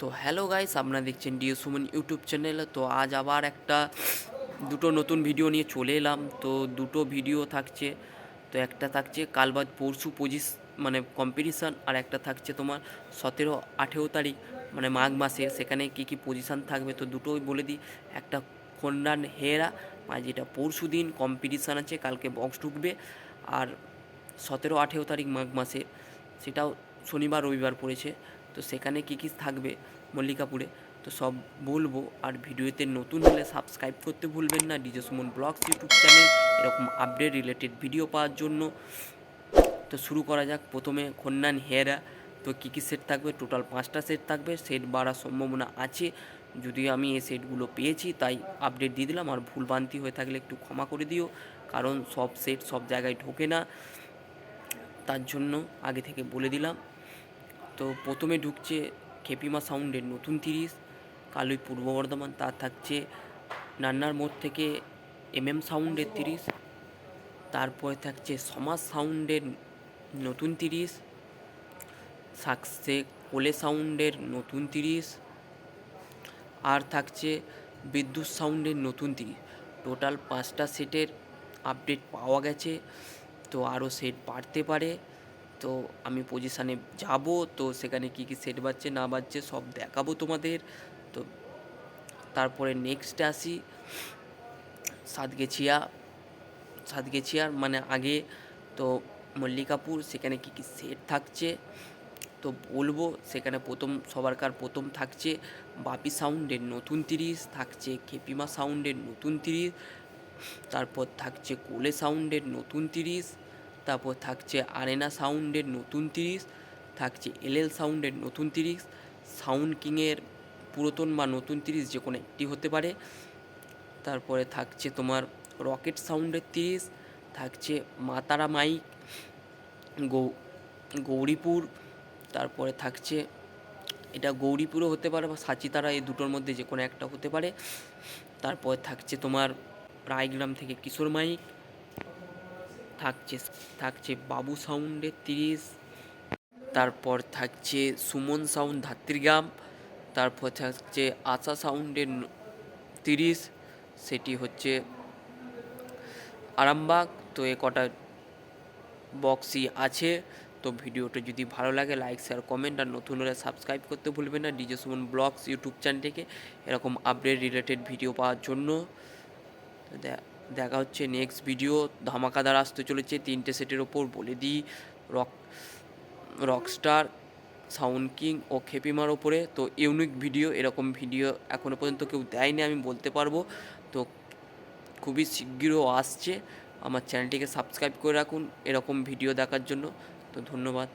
তো hello guys আপনারা দেখছেন ডিও সুমন ইউটিউব চ্যানেল তো আজ আবার একটা দুটো নতুন ভিডিও নিয়ে চলে এলাম। তো দুটো ভিডিও থাকছে, তো একটা থাকছে কাল বাদ পরশু পঁচিশ মানে কম্পিটিশান আর একটা থাকছে তোমার সতেরো, আঠেরো তারিখ মানে মাঘ মাসে সেখানে কী কী পজিশান থাকবে, তো দুটোই বলে দিই। একটা খন্ডান হেরা মানে যেটা পরশু দিন কম্পিটিশান আছে, কালকে বক্স ঢুকবে, আর সতেরো, আঠেরো তারিখ মাঘ মাসে সেটাও শনিবার, রবিবার পড়েছে। তো সেখানে কী কী থাকবে মল্লিকাপুরে? তো সব বলব। আর ভিডিওতে নতুন হলে সাবস্ক্রাইব করতে ভুলবেন না। DJ Sumon blogs YouTube channel, এরকম আপডেট রিলেটেড ভিডিও পাওয়ার জন্য। তো শুরু করা যাক। প্রথমে খন্নান হেরা। তো কী কী সেট থাকবে? টোটাল পাঁচটা সেট থাকবে। সেট বাড়ার সম্ভাবনা আছে। যদিও আমি এই সেটগুলো পেয়েছি, তাই আপডেট দিয়ে দিলাম। আর ভুলভ্রান্তি হয়ে থাকলে একটু ক্ষমা করে দিও। কারণ সব সেট সব জায়গায় ঢোকে না। তার জন্য আগে থেকে বলে দিলাম। তো প্রথমে ঢুকছে খেপিমা সাউন্ডের নতুন তিরিশ কালুই পূর্ব বর্ধমান তার থাকছে নান্নার মোড় থেকে এম এম সাউন্ডের তিরিশ, তারপরে থাকছে সমাজ সাউন্ডের নতুন তিরিশ থাকছে কোলে সাউন্ডের নতুন তিরিশ, আর থাকছে বিদ্যুৎ সাউন্ডের নতুন তিরিশ। টোটাল পাঁচটা সেটের আপডেট পাওয়া গেছে, তো আরও সেট বাড়তে পারে। তো আমি পজিশানে যাব, তো সেখানে কী কী সেট বাজছে, না বাজছে সব দেখাবো তোমাদের। তো তারপরে নেক্সটে আসি, সাতগেছিয়া। সাতগেছিয়ার মানে আগে তো মল্লিকাপুর, সেখানে কী কী সেট থাকছে তো বলব। সেখানে প্রথম সবারকার প্রথম থাকছে বাপি সাউন্ডের নতুন তিরিশ, থাকছে খেপিমা সাউন্ডের নতুন তিরিশ, তারপর থাকছে কোলে সাউন্ডের নতুন তিরিশ তারপর থাকছে আরেনা সাউন্ডের নতুন তিরিশ, থাকছে এলএল সাউন্ডের নতুন তিরিশ, সাউন্ড কিংয়ের পুরাতন বা নতুন তিরিশ যে কোনো একটি হতে পারে। তারপরে থাকছে তোমার রকেট সাউন্ডের তিরিশ, থাকছে মাতারা মাইক, গৌ, গৌরীপুর, তারপরে থাকছে, এটা গৌরীপুরও হতে পারে বা সাচিতারা এই দুটোর মধ্যে যে কোনো একটা হতে পারে। তারপর থাকছে তোমার রায়গ্রাম থেকে কিশোর মাইক থাকছে থাকছে বাবু সাউন্ডের তিরিশ, তারপর থাকছে সুমন সাউন্ড ধাত্রীগ্রাম তারপর থাকছে আশা সাউন্ডের তিরিশ, সেটি হচ্ছে আরামবাগ। তো এ কটা বক্সই আছে, তো ভিডিওটা যদি ভালো লাগে লাইক, শেয়ার, কমেন্ট আর নতুন হলে সাবস্ক্রাইব করতে ভুলবেন না। ডিজে সুমন ব্লগস ইউটিউব চ্যানেলটিকে এরকম আপডেট রিলেটেড ভিডিও পাওয়ার জন্য। তো দে- দেখা হচ্ছে নেক্সট ভিডিও ধামাকাদার আসতে চলেছে তিনটে সেটের ওপর। বলে দিই রক রকস্টার সাউন্ড কিং ও খেপিমার ওপরে। তো ইউনিক ভিডিও এরকম ভিডিও এখনও পর্যন্ত কেউ দেয়নি, আমি বলতে পারব। তো খুবই শীঘ্রও আসছে। আমার চ্যানেলটিকে সাবস্ক্রাইব করে রাখুন, এরকম ভিডিও দেখার জন্য। তো ধন্যবাদ।